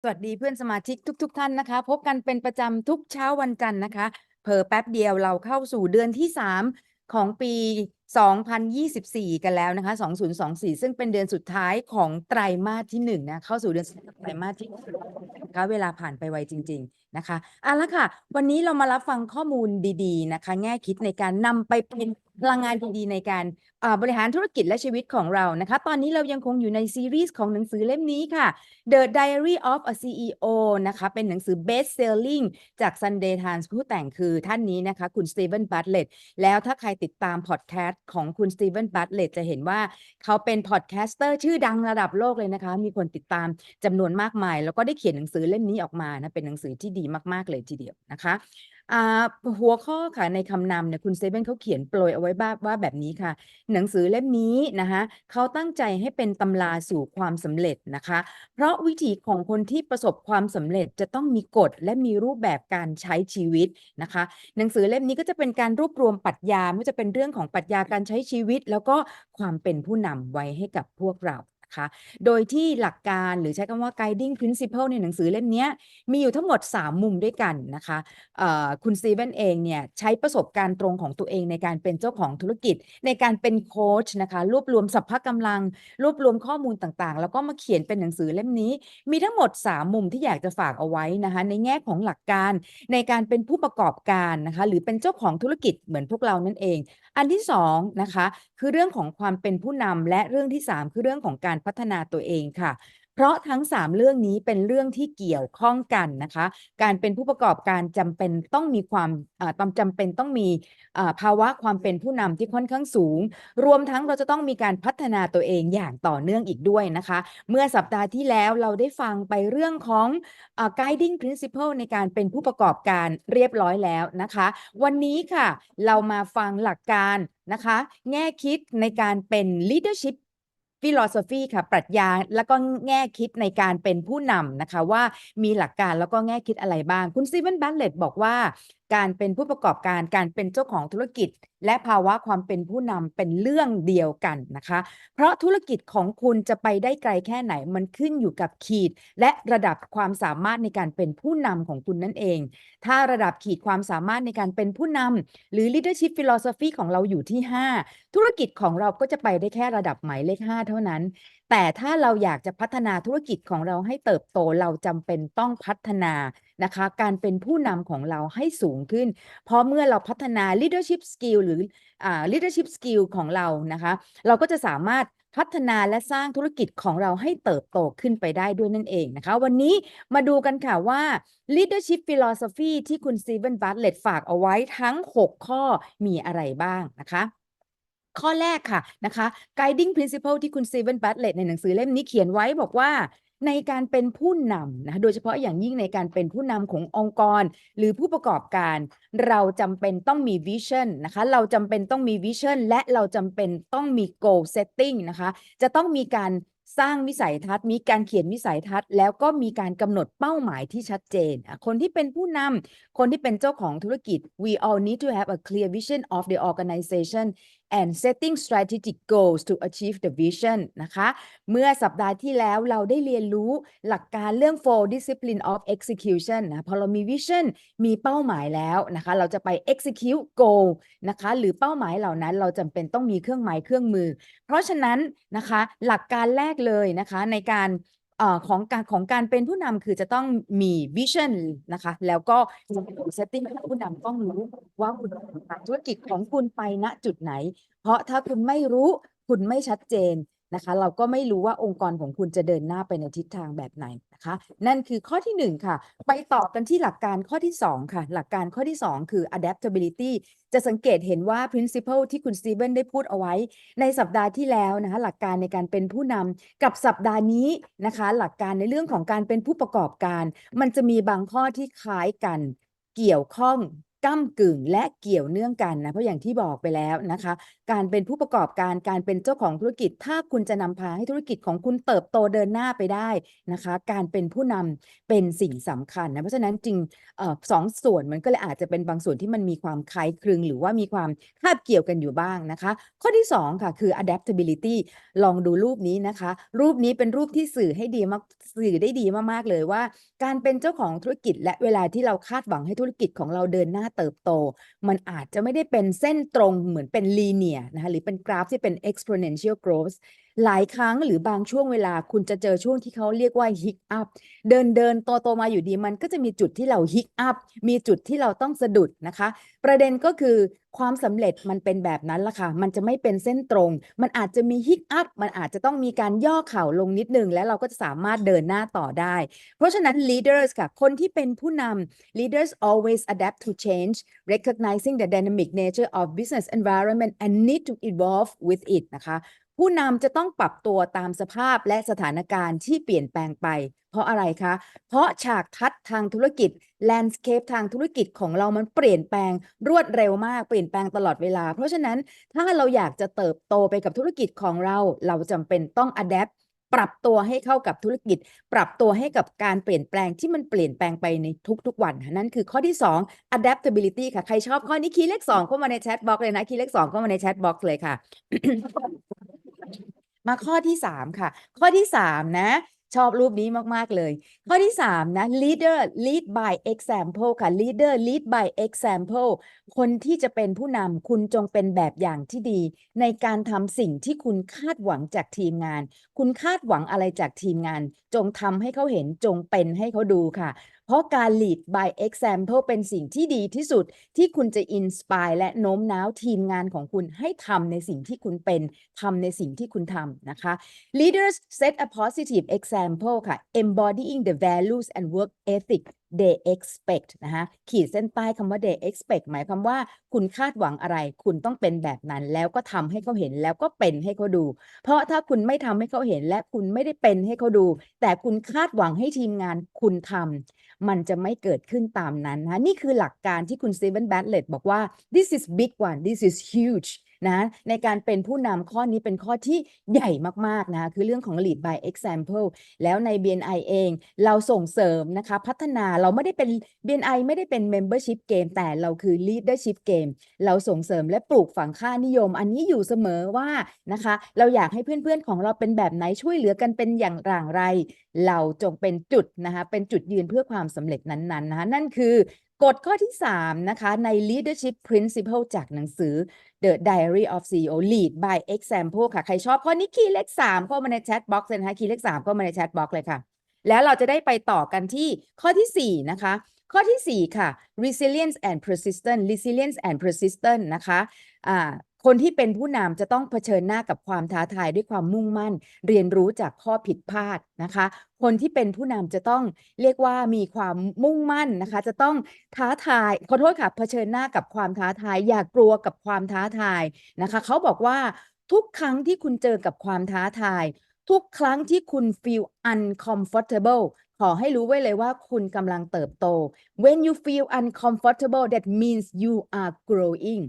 สวัสดีเพื่อนสมาชิกทุกๆท่านนะคะ พบกันเป็นประจำทุกเช้าวันจันทร์นะคะ เผอแป๊บเดียวเราเข้าสู่เดือนที่ 3 ของปี 2024 กันแล้วนะคะ 2024 ซึ่งเป็นเดือนสุดท้ายของไตรมาสที่1นะเข้าสู่เดือนไตรมาสที่นะคะเวลาผ่านไปไวจริง ๆนะคะเอาละค่ะ วันนี้เรามารับฟังข้อมูลดีๆนะคะ แง่คิดในการนำไปเป็นพลังงานดีๆในการบริหารธุรกิจและชีวิตของเรานะคะ ตอนนี้เรายังคงอยู่ในซีรีส์ของหนังสือเล่มนี้ค่ะ The Diary of a CEO นะคะ เป็นหนังสือ best selling จาก Sunday Times ผู้แต่งคือท่านนี้นะคะ คุณ Stephen Bartlett แล้วถ้าใครติดตามพอดแคสตของคุณสตีเวนบัตเลตจะเห็นว่าเขาเป็นพอดแคสเตอร์ชื่อดังระดับโลกเลยนะคะ มีคนติดตามจำนวนมากมาย แล้วก็ได้เขียนหนังสือเล่มนี้ออกมานะเป็นหนังสือที่ดีมาก ๆ เลยทีเดียวนะคะ อ่า หัวข้อค่ะในคำนำเนี่ยคุณเซเว่นเขาเขียนโปรยเอาไว้บ้างว่าแบบนี้ค่ะ หนังสือเล่มนี้นะคะเขาตั้งใจให้เป็นตำราสู่ความสำเร็จนะคะ เพราะวิถีของคนที่ประสบความสำเร็จจะต้องมีกฎและมีรูปแบบการใช้ชีวิตนะคะ หนังสือเล่มนี้ก็จะเป็นการรวบรวมปรัชญาไม่ว่าจะเป็นเรื่องของปรัชญาการใช้ชีวิต แล้วก็ความเป็นผู้นำไว้ให้กับพวกเรา นะคะ โดยที่หลักการหรือใช้คำว่า guiding principle ในหนังสือเล่มนี้มีอยู่ทั้งหมด 3 มุมด้วยกันนะคะคุณสตีเวนเองเนี่ยใช้ประสบการณ์ตรงของตัวเองในการเป็นเจ้าของธุรกิจ ในการเป็นโค้ชนะคะรวบรวมสัพพะกำลัง รวบรวมข้อมูลต่างๆ แล้วก็มาเขียนเป็นหนังสือเล่มนี้ มีทั้งหมด 3 มุมที่อยากจะฝากเอาไว้นะคะในแง่ของหลักการในการเป็นผู้ประกอบการนะคะหรือเป็นเจ้าของธุรกิจเหมือนพวกเรานั่นเอง อันที่2นะคะคือเรื่องของความเป็นผู้นำและเรื่องที่ 3 คือเรื่องของการพัฒนาตัวเองค่ะ เพราะทั้ง 3 เรื่องนี้เป็นเรื่องที่เกี่ยวข้องกันนะคะ การเป็นผู้ประกอบการจำเป็นต้องมีความอ่าต้องจำเป็นต้องมีภาวะความเป็นผู้นำที่ค่อนข้างสูง รวมทั้งเราจะต้องมีการพัฒนาตัวเองอย่างต่อเนื่องอีกด้วยนะคะ เมื่อสัปดาห์ที่แล้วเราได้ฟังไปเรื่องของอ guiding principle ในการเป็นผู้ประกอบการเรียบร้อยแล้วนะคะ วันนี้ค่ะ เรามาฟังหลักการนะคะ แง่คิดในการเป็น leadership ฟิโลโซฟีค่ะ ปรัชญาแล้วก็แง่คิดในการเป็นผู้นำนะคะว่ามีหลักการแล้วก็แง่คิดอะไรบ้าง คุณซีเวนบัลเลตบอกว่า การเป็นผู้ประกอบการการเป็นเจ้าของธุรกิจ และภาวะความเป็นผู้นำเป็นเรื่องเดียวกันนะคะ เพราะธุรกิจของคุณจะไปได้ไกลแค่ไหนมันขึ้นอยู่กับขีด และระดับความสามารถในการเป็นผู้นำของคุณนั่นเอง ถ้าระดับขีดความสามารถในการเป็นผู้นำหรือ leadership philosophy ของเราอยู่ที่ 5 ธุรกิจของเราก็จะไปได้แค่ระดับหมายเลข 5 เท่านั้น แต่ถ้าเราอยากจะพัฒนาธุรกิจของเราให้เติบโตเราจำเป็นต้องพัฒนา นะคะ การเป็นผู้นำของเราให้สูงขึ้น เพราะเมื่อเราพัฒนา leadership skill หรืออ่า leadership skill ของเรานะคะ เราก็จะสามารถพัฒนาและสร้างธุรกิจของเราให้เติบโตขึ้นไปได้ด้วยนั่นเองนะคะ วันนี้มาดูกันค่ะว่า leadership philosophy ที่คุณ Stephen Bartlett ฝากเอาไว้ทั้ง 6 ข้อมีอะไรบ้างนะคะข้อแรกค่ะนะคะ guiding principle ที่คุณ Stephen Bartlett ในหนังสือเล่มนี้เขียนไว้บอกว่า ในการเป็นผู้นำนะโดยเฉพาะอย่างยิ่งในการเป็นผู้นำขององค์กร หรือผู้ประกอบการ เราจำเป็นต้องมีวิชั่นนะคะเราจำเป็นต้องมีวิชั่นและเราจำเป็นต้องมี goal setting นะคะจะต้องมีการสร้างวิสัยทัศน์มีการเขียนวิสัยทัศน์ แล้วก็มีการกำหนดเป้าหมายที่ชัดเจน คนที่เป็นผู้นำคนที่เป็นเจ้าของธุรกิจ we all need to have a clear vision of the organization and setting strategic goals to achieve the vision นะคะ เมื่อสัปดาห์ที่แล้วเราได้เรียนรู้หลักการเรื่อง four discipline of execution นะพอเรามี vision มีเป้าหมายแล้วนะคะ เราจะไป execute goal นะคะ หรือเป้าหมายเหล่านั้นเราจำเป็นต้องมีเครื่องหมายเครื่องมือ เพราะฉะนั้นนะคะ หลักการแรกเลยนะคะในการ อของการของการเป็นผู้นำคือจะต้องมีวิชั่นนะคะ แล้วก็เซตติ้งผู้นำต้องรู้ว่าคุณธุรกิจของคุณไปณจุดไหน เพราะถ้าคุณไม่รู้คุณไม่ชัดเจน นะคะ เราก็ไม่รู้ว่าองค์กรของคุณจะเดินหน้าไปในทิศทางแบบไหนนะคะ นั่นคือข้อที่หนึ่งค่ะ ไปต่อกันที่หลักการข้อที่สองค่ะ หลักการข้อที่สองคือ adaptability จะสังเกตเห็นว่า principle ที่คุณสตีเวนได้พูดเอาไว้ ในสัปดาห์ที่แล้วนะคะหลักการในการเป็นผู้นำกับสัปดาห์นี้นะคะ หลักการในเรื่องของการเป็นผู้ประกอบการ มันจะมีบางข้อที่คล้ายกันเกี่ยวข้อง ก้ำกึ่งและเกี่ยวเนื่องกันนะเพราะอย่างที่บอกไปแล้วนะคะ การเป็นผู้ประกอบการการเป็นเจ้าของธุรกิจ ถ้าคุณจะนำพาให้ธุรกิจของคุณเติบโตเดินหน้าไปได้นะคะ การเป็นผู้นำเป็นสิ่งสำคัญนะเพราะฉะนั้นจริงออสองส่วนมันก็เลยอาจจะเป็นบางส่วนที่มันมีความคล้ายคลึง หรือว่ามีความคาบเกี่ยวกันอยู่บ้างนะคะ ข้อที่สองค่ะคือ adaptability ลองดูรูปนี้นะคะ รูปนี้เป็นรูปที่สื่อให้ดีมากสื่อได้ดีมากๆเลยว่า การเป็นเจ้าของธุรกิจและเวลาที่เราคาดหวังให้ธุรกิจของเราเดินหน้าเติบโต มันอาจจะไม่ได้เป็นเส้นตรงเหมือนเป็นลีเนียนะคะหรือเป็นกราฟที่เป็น exponential growth หลายครั้งหรือบางช่วงเวลาคุณจะเจอช่วงที่เขาเรียกว่า hic up เดินเดินโตโตมาอยู่ดีมันก็จะมีจุดที่เรา hic up มีจุดที่เราต้องสะดุดนะคะ ประเด็นก็คือความสำเร็จมันเป็นแบบนั้นละค่ะ มันจะไม่เป็นเส้นตรง มันอาจจะมี hic up มันอาจจะต้องมีการย่อเข่าลงนิดนึง แล้วเราก็จะสามารถเดินหน้าต่อได้ เพราะฉะนั้น leaders ค่ะ คนที่เป็นผู้นำ leaders always adapt to change recognizing the dynamic nature of business environment and need to evolve with it นะคะ ผู้นำจะต้องปรับตัวตามสภาพและสถานการณ์ที่เปลี่ยนแปลงไป เพราะอะไรคะ เพราะฉากทัศน์ทางธุรกิจ landscape ทางธุรกิจของเรามันเปลี่ยนแปลงรวดเร็วมากเปลี่ยนแปลงตลอดเวลา เพราะฉะนั้นถ้าเราอยากจะเติบโตไปกับธุรกิจของเรา เราจำเป็นต้อง adapt ปปรับตัวให้เข้ากับธุรกิจ ปรับตัวให้กับการเปลี่ยนแปลงที่มันเปลี่ยนแปลงไปในทุกๆวัน นั่นคือข้อที่ 2 adaptability ค่ะ ใครชอบข้อนี้คีย์เลข2เข้ามาในแชทบ็อกเลยนะ คีย์เลข2เข้ามาในแชทบ็อกเลยค่ะ มาข้อที่3ค่ะ ข้อที่3นะ ชอบรูปนี้มาก ๆ เลย ข้อที่3นะ leader lead by example ค่ะ leader lead by example คนที่จะเป็นผู้นำคุณจงเป็นแบบอย่างที่ดี ในการทำสิ่งที่คุณคาดหวังจากทีมงาน คุณคาดหวังอะไรจากทีมงาน จงทำให้เขาเห็นจงเป็นให้เขาดูค่ะ เพราะการ lead by example เป็นสิ่งที่ดีที่สุดที่คุณจะ inspire และโน้มน้าวทีมงานของคุณให้ทำในสิ่งที่คุณเป็นทำในสิ่งที่คุณทำนะคะ leaders set a positive example ค่ะ embodying the values and work ethic they expect นะคะขีดเส้นใต้คำว่า they expect หมายความว่าคุณคาดหวังอะไร คุณต้องเป็นแบบนั้น แล้วก็ทำให้เขาเห็นแล้วก็เป็นให้เขาดู เพราะถ้าคุณไม่ทำให้เขาเห็นและคุณไม่ได้เป็นให้เขาดู แต่คุณคาดหวังให้ทีมงานคุณทำมันจะไม่เกิดขึ้นตามนั้นนะนี่คือหลักการที่คุณ Steven Bartlett บอกว่า this is big one this is huge นะในการเป็นผู้นำข้อนี้เป็นข้อที่ใหญ่มากๆนะคือเรื่องของ lead by example แล้วใน BNI เองเราส่งเสริมนะคะพัฒนาเราไม่ได้เป็น BNI ไม่ได้เป็น membership game แต่เราคือ leadership game เราส่งเสริมและปลูกฝังค่านิยม อันนี้อยู่เสมอว่านะคะเราอยากให้เพื่อนๆของเราเป็นแบบไหนช่วยเหลือกันเป็นอย่างไร เราจงเป็นจุดนะคะเป็นจุดยืนเพื่อความสำเร็จนั้นๆนะคะนั่นคือ กฎข้อที่ 3 นะคะ ใน leadership principle จากหนังสือ The Diary of CEO Lead by Example ค่ะ ใครชอบข้อนี้คีย์เลข 3 เข้ามาในแชทบ็อกซ์เลยนะคะคีย์เลข 3 เข้ามาในแชทบ็อกซ์เลยค่ะ แล้วเราจะได้ไปต่อกันที่ข้อทีสี่4 นะคะ ข้อทีสี่ 4 ค่ะ resilience and persistence resilience and persistence นะคะอ่า คนที่เป็นผู้นำจะต้องเผชิญหน้ากับความท้าทายด้วยความมุ่งมั่น เรียนรู้จากข้อผิดพลาดนะคะ คนที่เป็นผู้นำจะต้องเรียกว่ามีความมุ่งมั่นนะคะ จะต้องท้าทายขอโทษค่ะเผชิญหน้ากับความท้าทาย อย่ากกลัวกับความท้าทายนะคะเขาบอกว่าทุกครั้งที่คุณเจอกับความท้าทาย ทุกครั้งที่คุณ feel uncomfortable ขอให้รู้ไว้เลยว่าคุณกำลังเติบโต when you feel uncomfortable that means you are growing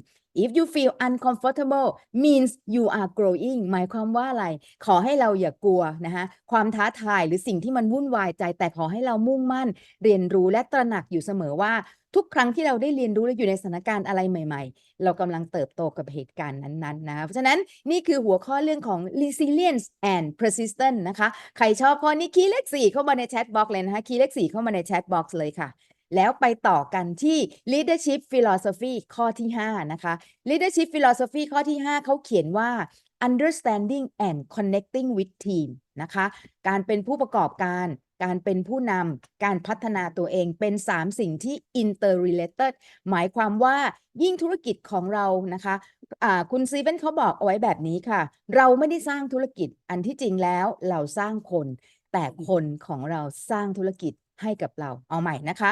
if you feel uncomfortable means you are growing หมายความว่าอะไร ขอให้เราอย่ากลัวนะคะความท้าทายหรือสิ่งที่มันวุ่นวายใจ แต่ขอให้เรามุ่งมั่น เรียนรู้และตระหนักอยู่เสมอว่า ทุกครั้งที่เราได้เรียนรู้และอยู่ในสถานการณ์อะไรใหม่ ๆ เรากำลังเติบโตกับเหตุการณ์นั้นๆนะคะเพราะฉะนั้นนี่คือหัวข้อเรื่องของ resilience and persistence นะคะ ใครชอบข้อนี้คีย์เลข4เข้ามาในแชทบ็อกซ์เลยนะคะคีย์เลข4เข้ามาในแชทบ็อกซ์เลยค่ะ แล้วไปต่อกันที่ leadership philosophy ข้อที่ 5 นะคะ leadership philosophy ข้อที่ 5 เขาเขียนว่า understanding and connecting with team นะคะ การเป็นผู้ประกอบการ การเป็นผู้นำ การพัฒนาตัวเองเป็น 3 สิ่งที่ interrelated หมายความว่ายิ่งธุรกิจของเรานะคะอ่าคุณซีเวนเขาบอกเอาไว้แบบนี้ค่ะ เราไม่ได้สร้างธุรกิจ อันที่จริงแล้วเราสร้างคน แต่คนของเราสร้างธุรกิจให้กับเรา เอาใหม่นะคะ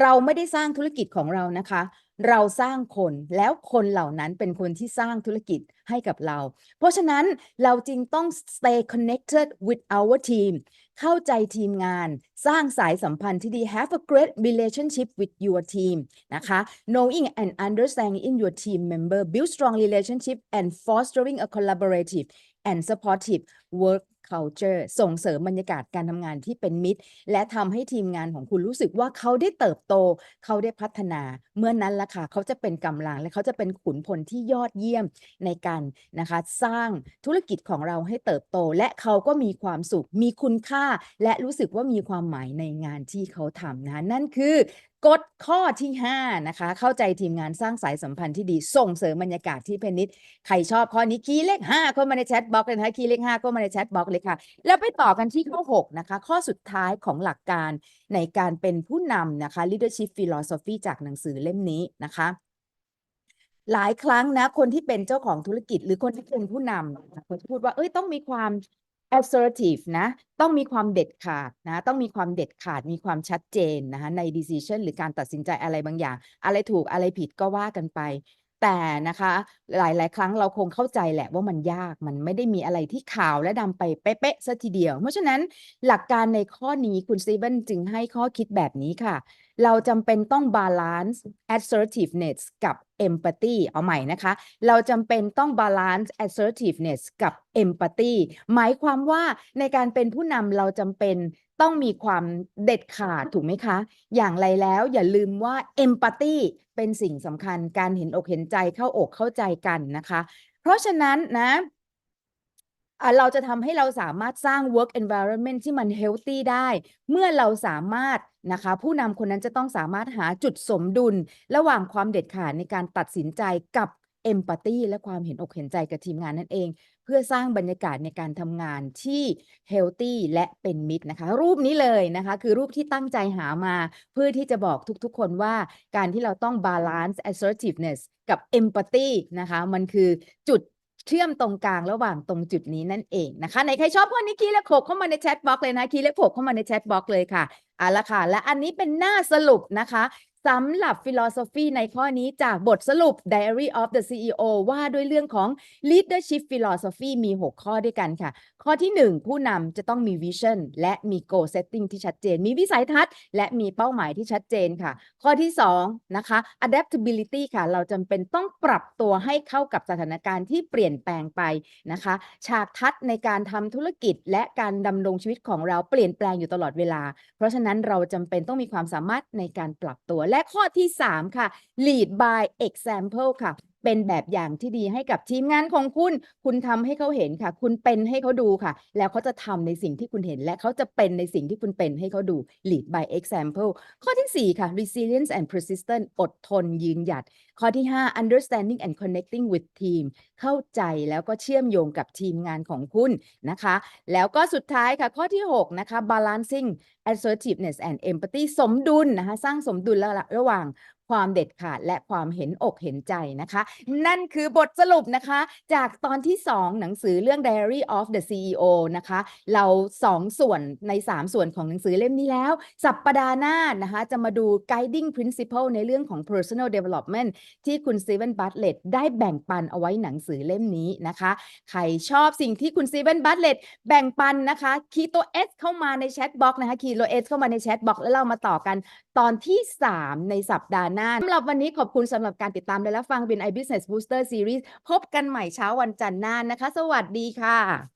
เราไม่ได้สร้างธุรกิจของเรานะคะ เราสร้างคนแล้วคนเหล่านั้นเป็นคนที่สร้างธุรกิจให้กับเรา เพราะฉะนั้นเราจึงต้อง stay connected with our team เข้าใจทีมงาน สร้างสายสัมพันธ์ที่ดี have a great relationship with your team นะคะ knowing and understanding your team member build strong relationship and fostering a collaborative and supportive work culture ส่งเสริมบรรยากาศการทำงานที่เป็นมิตร และทำให้ทีมงานของคุณรู้สึกว่าเขาได้เติบโต เขาได้พัฒนา เมื่อนนั้นละค่ะ เขาจะเป็นกำลังและเขาจะเป็นขุนพลที่ยอดเยี่ยมในการนะคะ สร้างธุรกิจของเราให้เติบโต และเขาก็มีความสุข มีคุณค่าและรู้สึกว่ามีความหมายในงานที่เขาทำนะคะนั่นคือกฎข้อที่ 5 นะคะ เข้าใจทีมงานสร้างสายสัมพันธ์ที่ดีส่งเสริมบรรยากาศที่เป็นนิด ใครชอบข้อนี้คีย์เลข5เข้ามาในแชทบล็อกเลยนะคะคีย์เลข5เข้ามาในแชทบล็อกเลยค่ะ แล้วไปต่อกันที่ข้อ 6 นะคะ ข้อสุดท้ายของหลักการในการเป็นผู้นำนะคะ leadership philosophy จากหนังสือเล่มนี้นะคะหลายครั้งนะ คนที่เป็นเจ้าของธุรกิจหรือคนที่เป็นผู้นำคะเขาจะพูดว่าเอ้ยต้องมีความ assertive นะต้องมีความเด็ดขาดนะต้องมีความเด็ดขาดมีความชัดเจนนะคะใน decision หรือการตัดสินใจอะไรบางอย่าง อะไรถูกอะไรผิดก็ว่ากันไป แต่นะคะหลาย ๆ ครั้งเราคงเข้าใจแหละว่ามันยากมันไม่ได้มีอะไรที่ขาวและดำไปเป๊ะๆซะทีเดียว เพราะฉะนั้นหลักการในข้อนี้คุณสตีเวนจึงให้ข้อคิดแบบนี้ค่ะ เราจำเป็นต้อง balance assertiveness กับ empathy เอาใหม่นะคะ เราจำเป็นต้อง balance assertiveness กับ empathy หมายความว่าในการเป็นผู้นำเราจำเป็นต้องมีความเด็ดขาดถูกไหมคะ อย่างไรแล้วอย่าลืมว่า empathy เป็นสิ่งสำคัญการเห็นอกเห็นใจเข้าอกเข้าใจกันนะคะ เพราะฉะนั้นนะอะ เราจะทำให้เราสามารถสร้าง work environment ที่มัน healthy ได้ เมื่อเราสามารถนะคะผู้นำคนนั้นจะต้องสามารถหาจุดสมดุล ระหว่างความเด็ดขาดในการตัดสินใจกับ empathy และความเห็นอกเห็นใจกับทีมงานนั่นเอง เพื่อสร้างบรรยากาศในการทำงานที่ healthy และเป็นมิตรนะคะ รูปนี้เลยนะคะ คือรูปที่ตั้งใจหามา เพื่อที่จะบอกทุกๆคนว่าการที่เราต้อง balance assertiveness กับ empathy นะคะ มันคือจุด เชื่อมตรงกลางระหว่างตรงจุดนี้นั่นเองนะคะไหนใครชอบข้อนี้คีย์เลขหกเข้ามาในแชทบล็อกเลยนะคีย์เลขหกเข้ามาในแชทบล็อกเลยค่ะเอาละค่ะ และอันนี้เป็นหน้าสรุปนะคะ สำหรับ philosophy ในข้อนี้จากบทสรุป Diary of the CEO ว่าด้วยเรื่องของ leadership philosophy มี 6 ข้อด้วยกันค่ะ ข้อที่ 1 ผู้นำจะต้องมี vision และมี goal setting ที่ชัดเจน มีวิสัยทัศน์ และมีเป้าหมายที่ชัดเจนค่ะ ข้อที่ 2 นะคะ adaptability ค่ะ เราจำเป็นต้องปรับตัวให้เข้ากับสถานการณ์ที่เปลี่ยนแปลงไปนะคะ ฉากทัศน์ในการทำธุรกิจ และการดำรงชีวิตของเราเปลี่ยนแปลงอยู่ตลอดเวลา เพราะฉะนั้นเราจำเป็นต้องมีความสามารถในการปรับตัวและและข้อที่ 3 ค่ะ lead by example ค่ะเป็นแบบอย่างที่ดีให้กับทีมงานของคุณ คุณทำให้เขาเห็นค่ะ คุณเป็นให้เขาดูค่ะ แล้วเขาจะทำในสิ่งที่คุณเห็น และเขาจะเป็นในสิ่งที่คุณเป็นให้เขาดู lead by example ข้อทีสี่ 4 ค่ะ resilience and persistence อดทนยืนหยัด ข้อที่ 5 understanding and connecting with team เข้าใจแล้วก็เชื่อมโยงกับทีมงานของคุณนะคะ แล้วก็สุดท้ายค่ะ ข้อที่ 6 นะคะ balancing assertiveness and empathy สมดุลนะคะ สร้างสมดุลระระหว่าง ความเด็ดขาดและความเห็นอกเห็นใจนะคะ นั่นคือบทสรุปนะคะ จากตอนที่ 2 หนังสือเรื่อง Diary of the CEO นะคะ เรา 2 ส่วนใน 3 ส่วนของหนังสือเล่มนี้แล้ว สัปดาห์หน้านะคะ จะมาดู guiding principle ในเรื่องของ personal development ที่คุณ Steven Bartlett ได้แบ่งปันเอาไว้หนังสือเล่มนี้นะคะ ใครชอบสิ่งที่คุณ Steven Bartlett แบ่งปันนะคะคีย์ตัว S เข้ามาในแชทบ็อกนะคะคีย์ตัว S เข้ามาในแชทบ็อกแล้วเรามาต่อกันตอนที่ 3 ในสัปดาห์หน้าสำหรับวันนี้ขอบคุณสำหรับการติดตามและรับฟังบินไอบิสเนสบูสเตอร์ซีรีส์พบกันใหม่เช้าวันจันทร์หน้านะคะ สวัสดีค่ะ